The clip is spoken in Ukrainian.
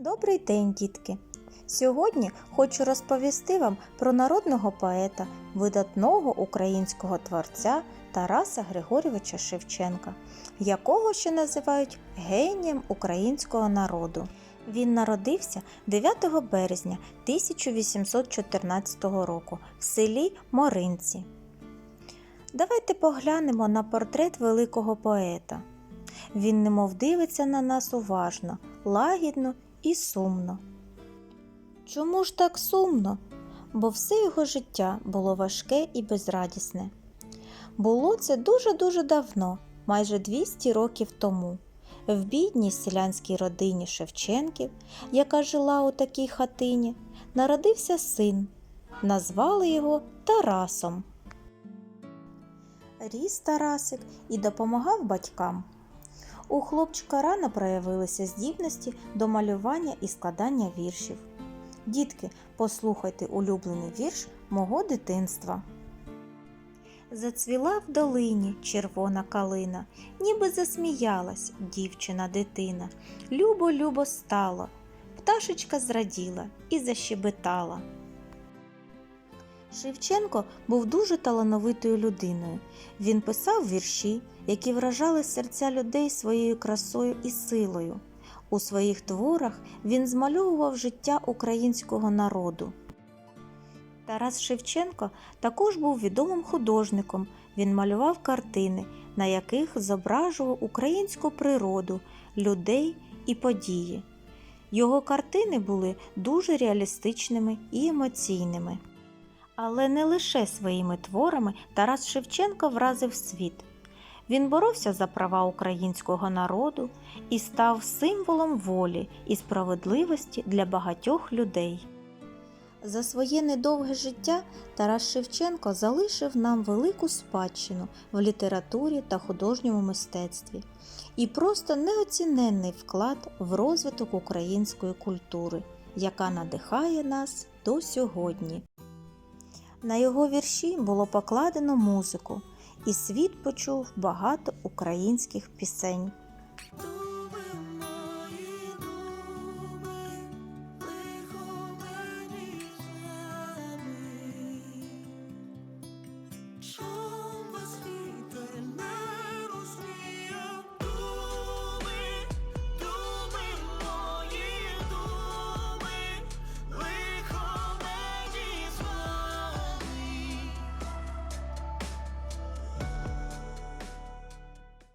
Добрий день, дітки! Сьогодні хочу розповісти вам про народного поета, видатного українського творця Тараса Григорьовича Шевченка, якого ще називають генієм українського народу. Він народився 9 березня 1814 року в селі Моринці. Давайте поглянемо на портрет великого поета. Він немов дивиться на нас уважно, лагідно і сумно. Чому ж так сумно? Бо все його життя було важке і безрадісне. Було це дуже-дуже давно, майже 200 років тому, в бідній селянській родині Шевченків, яка жила у такій хатині, народився син. Назвали його Тарасом. Ріс Тарасик і допомагав батькам. У хлопчика рано проявилися здібності до малювання і складання віршів. Дітки, послухайте улюблений вірш мого дитинства. Зацвіла в долині червона калина, ніби засміялась дівчина дитина. Любо, любо стало, пташечка зраділа і защебетала. Шевченко був дуже талановитою людиною. Він писав вірші, які вражали серця людей своєю красою і силою. У своїх творах він змальовував життя українського народу. Тарас Шевченко також був відомим художником. Він малював картини, на яких зображував українську природу, людей і події. Його картини були дуже реалістичними і емоційними. Але не лише своїми творами Тарас Шевченко вразив світ. Він боровся за права українського народу і став символом волі і справедливості для багатьох людей. За своє недовге життя Тарас Шевченко залишив нам велику спадщину в літературі та художньому мистецтві і просто неоціненний вклад в розвиток української культури, яка надихає нас до сьогодні. На його вірші було покладено музику, і світ почув багато українських пісень.